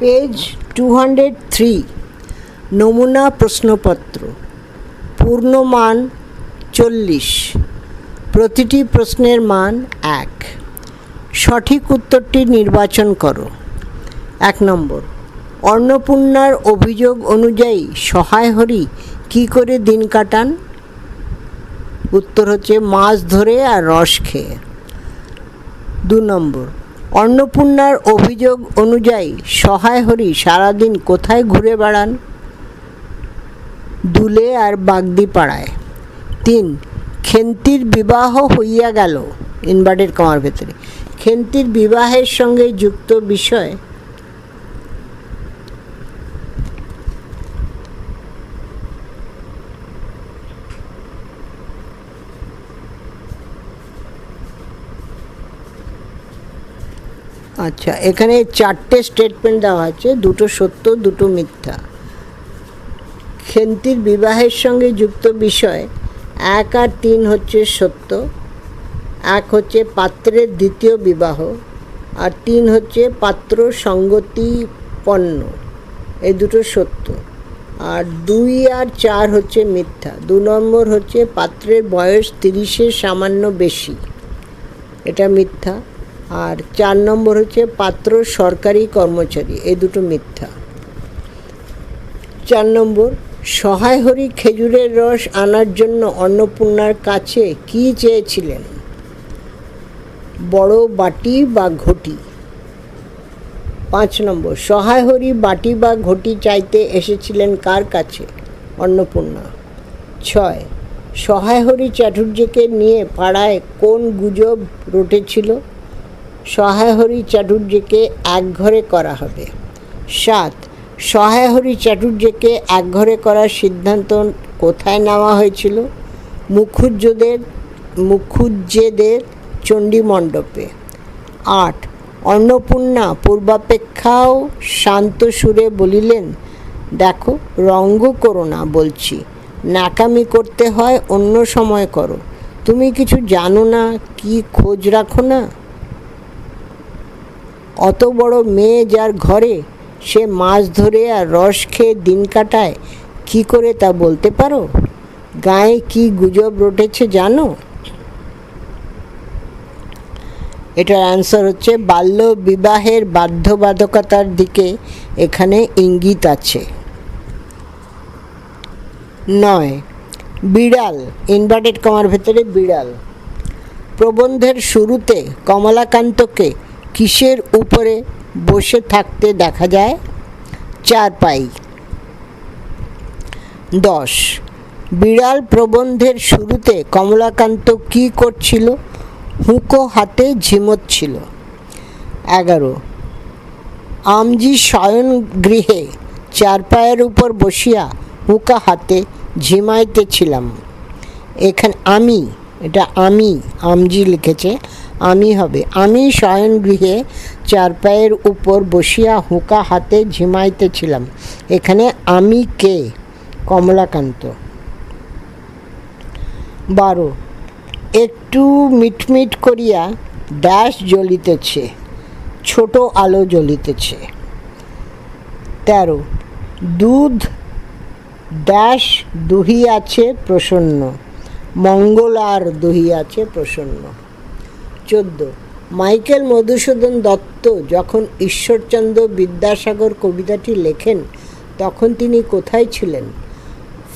Page two hundred three, নমুনা প্রশ্নপত্র, পূর্ণমান চল্লিশ, প্রতিটি প্রশ্নের মান এক। সঠিক উত্তরটি নির্বাচন করো। এক নম্বর, অন্নপূর্ণার অভিযোগ অনুযায়ী সহায় হরি কী করে দিন কাটান? উত্তর হচ্ছে মাছ ধরে আর রস খেয়ে। দু নম্বর অন্নপূর্ণার অভিযোগ অনুযায়ী সহায় হরি সারাদিন কোথায় ঘুরে বেড়ান? দুলে আর বাগদি পাড়ায় তিন, খেন্তির বিবাহ হইয়া গেল। ইনভার্টেড কমার ভেতরে। খেন্তির বিবাহের সঙ্গে যুক্ত বিষয় আচ্ছা এখানে চারটে স্টেটমেন্ট দেওয়া আছে, দুটো সত্য, দুটো মিথ্যা। খেন্তির বিবাহের সঙ্গে যুক্ত বিষয়, এক আর তিন হচ্ছে সত্য, এক হচ্ছে পাত্রের দ্বিতীয় বিবাহ, আর তিন হচ্ছে পাত্র সঙ্গতি পণ্য, এই দুটো সত্য। আর দুই আর চার হচ্ছে মিথ্যা, দু নম্বর হচ্ছে পাত্রের বয়স তিরিশের সামান্য বেশি, এটা মিথ্যা। আর চার নম্বর হচ্ছে পাত্র, সরকারি কর্মচারী। এই দুটো মিথ্যা। চার নম্বর সহায় হরি খেজুরের রস আনার জন্য অন্নপূর্ণার কাছে কি চেয়েছিলেন? বড় বাটি বা ঘটি? পাঁচ নম্বর সহায় হরি বাটি বা ঘটি চাইতে এসেছিলেন কার কাছে? অন্নপূর্ণা। ছয় সহায় হরি চাটুর্যকে নিয়ে পাড়ায় কোন গুজব রটেছিল? সহায় হরি চাটুর্যকে একঘরে করা হবে। সাত, সহায়হরি চাটুর্যকে একঘরে করার সিদ্ধান্ত কোথায় নেওয়া হয়েছিল? মুখুজ্জদের, মুখুজ্জেদের চণ্ডী মণ্ডপে আট, অন্নপূর্ণা পূর্বাপেক্ষাও শান্ত সুরে বলিলেন, দেখো, রঙ্গ করো না বলছি। নাকামি করতে হয় অন্য সময় করো। তুমি কিছু জানো না, কি খোঁজ রাখো না? অত বড় মেয়ে যার ঘরে সে মাছ ধরে আর রস খেয়ে দিন কাটায়, কি করে তা বলতে পারো? গায়ে কি গুজব রটেছে জানো? এটার অ্যান্সার হচ্ছে, বাল্য বিবাহের বাধ্যবাধকতার দিকে এখানে ইঙ্গিত আছে। নয়, বিড়াল ইনভার্টেড কমার ভেতরে বিড়াল। প্রবন্ধের শুরুতে কমলাকান্তকে কিসের উপরে বসে থাকতে দেখা যায়? চার পাই দশ। বিড়াল প্রবন্ধের শুরুতে কমলাকান্ত কি করছিল? হুঁকো হাতে ঝিমোচ্ছিল এগারো। আমজি শয়ন গৃহে চার পায়ের উপর বসিয়া হুঁকা হাতে ঝিমাইতেছিলাম। এখানে আমি এটা আমি আমজি লিখেছে। আমি হবে। আমি শয়ন গৃহে চার পায়ের উপর বসিয়া হুঁকা হাতে ঝিমাইতেছিলাম। এখানে আমি কে? কমলাকান্ত। বারো। একটু মিটমিট করিয়া ড্যাশ জ্বলিতেছে, ছোট আলো জ্বলিতেছে। তেরো। দুধ ড্যাশ দুহিয়াছে প্রসন্ন, মঙ্গল আর দুহিয়াছে প্রসন্ন। চোদ্দ। মাইকেল মধুসূদন দত্ত যখন ঈশ্বরচন্দ্র বিদ্যাসাগর কবিতাটি লেখেন, তখন তিনি কোথায় ছিলেন?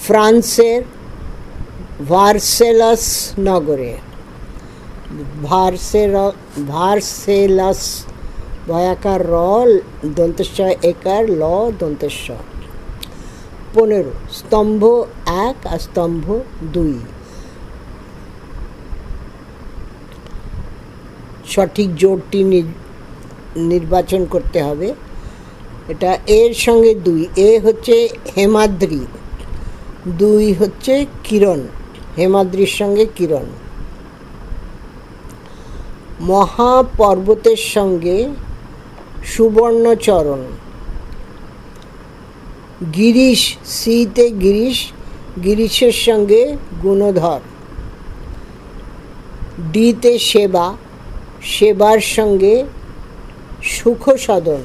ফ্রান্সের ভার্সেলাস নগরে। ভার্সেল, ভার্সেলাস, ভয়াকার র দন্তেশ্ব একার ল দন্তেশ্ব পনেরো, স্তম্ভ এক আর স্তম্ভ দুই। সঠিক জোরটি নির্বাচন করতে হবে। এটা এর সঙ্গে দুই। এ হচ্ছে হেমাদ্রি, দুই হচ্ছে কিরণ, হেমাদ্রির সঙ্গে কিরণ। মহাপর্বতের সঙ্গে সুবর্ণচরণ, গিরিশ, সিতে গিরিশ, গিরিশের সঙ্গে গুণধর, ডিতে সেবা সেবার সঙ্গে সুখ সদন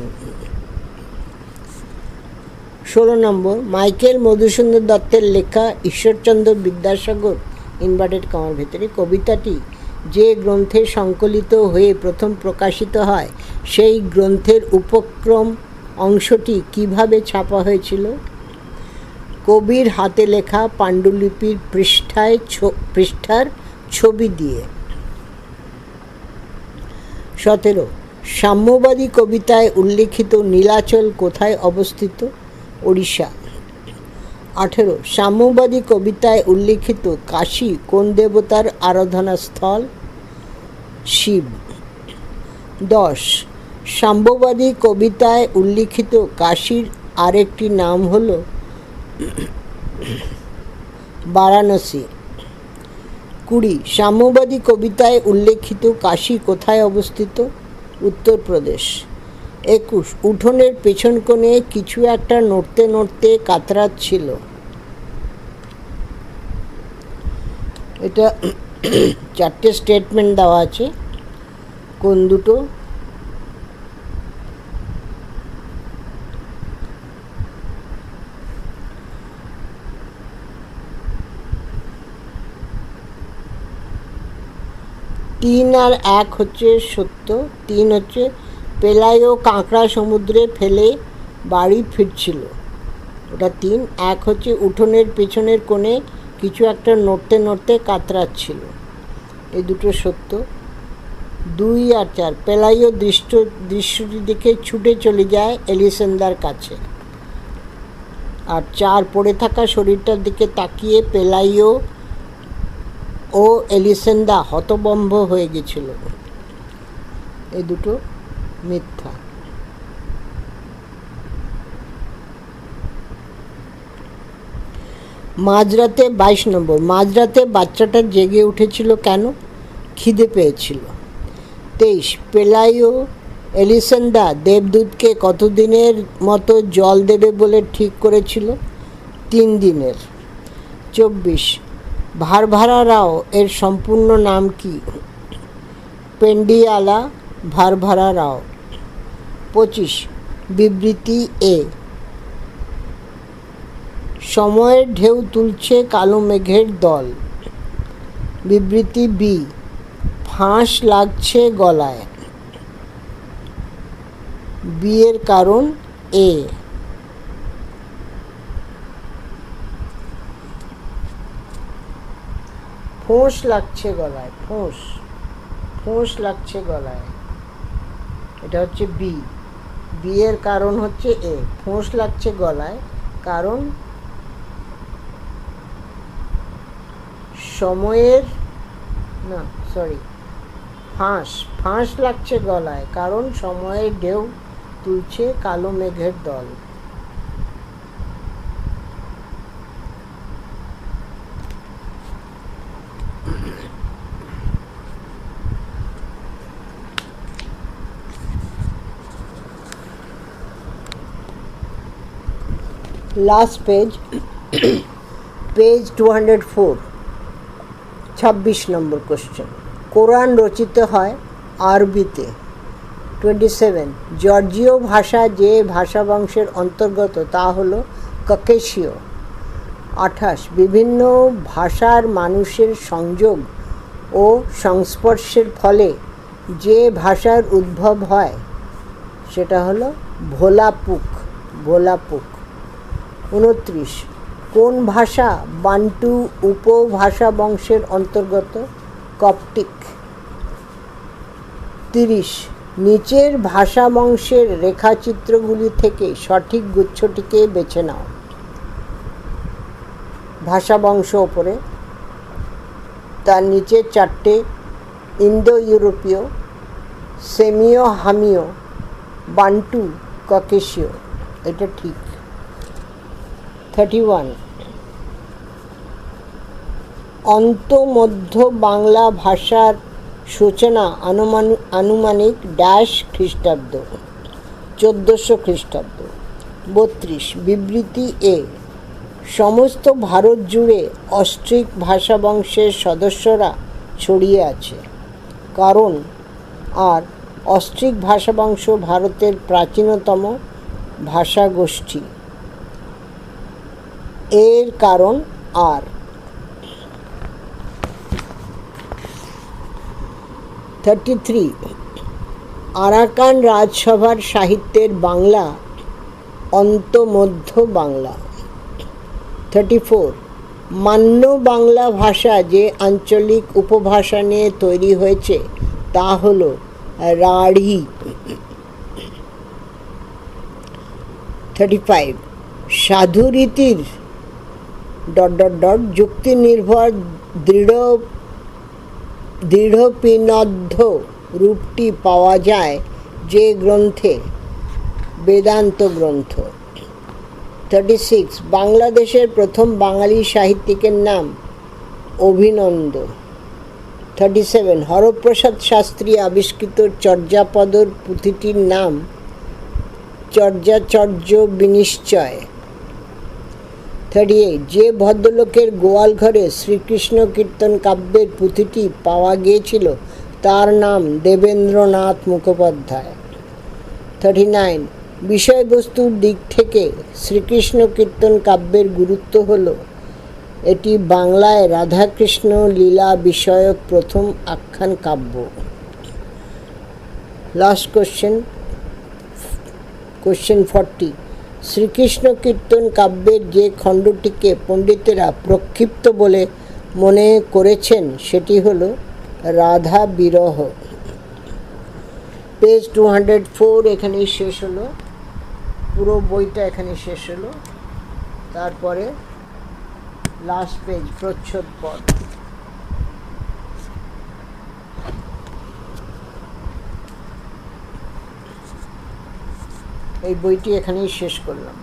ষোলো নম্বর, মাইকেল মধুসূদন দত্তের লেখা ঈশ্বরচন্দ্র বিদ্যাসাগর ইনভার্টেড কমার ভেতরে কবিতাটি যে গ্রন্থে সংকলিত হয়ে প্রথম প্রকাশিত হয়, সেই গ্রন্থের উপক্রম অংশটি কীভাবে ছাপা হয়েছিল? কবির হাতে লেখা পাণ্ডুলিপির পৃষ্ঠায় পৃষ্ঠার ছবি দিয়ে। সতেরো, সাম্যবাদী কবিতায় উল্লিখিত নীলাচল কোথায় অবস্থিত? ওড়িশা। আঠেরো, সাম্যবাদী কবিতায় উল্লিখিত কাশী কোন দেবতার আরাধনা স্থল শিব। দশ, সাম্যবাদী কবিতায় উল্লিখিত কাশীর আরেকটি নাম হল বারাণসী। কুড়ি, সাম্যবাদী কবিতায় উল্লেখিত কাশী কোথায় অবস্থিত? উত্তরপ্রদেশ। একুশ, উঠোনের পেছন কোণে কিছু একটা নড়তে নড়তে কাতরাচ্ছিল এটা চারটে স্টেটমেন্ট দেওয়া আছে। কোন দুটো? তিন আর এক হচ্ছে সত্য, তিন হচ্ছে পেলাই ও কাঁকড়া সমুদ্রে ফেলে বাড়ি ফিরছিল। ওটা তিন, এক হচ্ছে উঠোনের পেছনের কোণে কিছু একটা নড়তে নড়তে কাতরাচ্ছিল। এই দুটো সত্য। দুই আর চার, পেলাইও দৃশ্য দৃশ্যটি দেখে ছুটে চলে যায় এলিসেন্দার কাছে। আর চার, পড়ে থাকা শরীরটার দিকে তাকিয়ে পেলাইও ও এলিসেন্দা হতবম্ব হয়ে গেছিল। এই দুটো মিথ্যা। মাঝরাতে বাইশ নম্বর, মাঝরাতে বাচ্চাটা জেগে উঠেছিল কেন? খিদে পেয়েছিল। তেইশ, পেলাইও এলিসেন্দা দেবদূতকে কতদিনের মতো জল দেবে বলে ঠিক করেছিল? তিন দিনের। চব্বিশ ভারভারা রাও এর সম্পূর্ণ নাম কি? পেন্ডিয়ালা ভারভারা রাও পঁচিশ, বিবৃতি এ। সময়ের ঢেউ তুলছে কালো মেঘের দল। বিবৃতি বি, ফাঁস লাগছে গলায়। বিয়ের কারণ এ। ফোঁস লাগছে গলায়, ফোঁস ফোঁস লাগছে গলায়। এটা হচ্ছে বি বিয়ের কারণ হচ্ছে এ ফোঁস লাগছে গলায়, কারণ সময়ের, না সরি ফাঁস ফাঁস লাগছে গলায়, কারণ সময়ের ঢেউ তুলছে কালো মেঘের দল। Last page page two hundred four ছাব্বিশ নম্বর কোশ্চেন কোরআন রচিত হয় আরবিতে। টোয়েন্টি সেভেন জর্জিয় ভাষা যে ভাষা বংশের অন্তর্গত, তা হলো ককেশীয় আঠাশ, বিভিন্ন ভাষার মানুষের সংযোগ ও সংস্পর্শের ফলে যে ভাষার উদ্ভব হয়, সেটা হলো ভোলাপুক ভোলাপুক। উনত্রিশ, কোন ভাষা বান্টু উপভাষা বংশের অন্তর্গত? কপটিক। তিরিশ, নিচের ভাষা বংশের রেখাচিত্রগুলি থেকে সঠিক গুচ্ছটিকে বেছে নাও। ভাষা বংশ ওপরে তার নিচে চারটে ইন্দো ইউরোপীয় সেমিও হামিও বান্টু, ককেশীয়। এটা ঠিক। Thirty one. অন্তমধ্য বাংলা ভাষার সূচনা আনুমান আনুমানিক ড্যাশ খ্রিস্টাব্দ, চোদ্দোশো খ্রিস্টাব্দ। বত্রিশ। বিবৃতি এ। সমস্ত ভারত জুড়ে অস্ট্রিক ভাষা বংশের সদস্যরা ছড়িয়ে আছে। কারণ, আর অস্ট্রিক ভাষাবংশ ভারতের প্রাচীনতম ভাষাগোষ্ঠী। এর কারণ, আর। থার্টি থ্রি আরাকান রাজসভার সাহিত্যের বাংলা, অন্তমধ্য বাংলা। থার্টি ফোর মান্য বাংলা ভাষা যে আঞ্চলিক উপভাষা নিয়ে তৈরি হয়েছে, তা হল রাঢ়ি। থার্টি ফাইভ সাধুরীতির ডট ডট ডট যুক্তি নির্ভর দৃঢ় দৃঢ়পিনদ্ধ রূপটি পাওয়া যায় যে গ্রন্থে, বেদান্ত গ্রন্থ। থার্টি সিক্স বাংলাদেশের প্রথম বাঙালি সাহিত্যিকের নাম অভিনন্দ। থার্টি সেভেন হরপ্রসাদ শাস্ত্রী আবিষ্কৃত চর্যাপদর পুঁথিটির নাম চর্যাচর্য বিনিশ্চয়। থার্টি এইট যে ভদ্রলোকের গোয়াল ঘরে শ্রীকৃষ্ণ কীর্তন কাব্যের পুঁথিটি পাওয়া গিয়েছিল, তার নাম দেবেন্দ্রনাথ মুখোপাধ্যায়। থার্টি নাইন বিষয়বস্তুর দিক থেকে শ্রীকৃষ্ণ কীর্তন কাব্যের গুরুত্ব হল, এটি বাংলায় রাধাকৃষ্ণ লীলা বিষয়ক প্রথম আখ্যান কাব্য। Last question question forty Srikrishna Kirtan কাব্যের যে খণ্ডটিকে পণ্ডিতেরা প্রক্ষিপ্ত বলে মনে করেছেন, সেটি হল রাধা বিরহ। পেজ টু হান্ড্রেড ফোর এখানেই শেষ হলো। পুরো বইটা এখানে শেষ হলো। তারপরে লাস্ট পেজ প্রচ্ছদ পদ। এই বইটি এখানেই শেষ করলাম।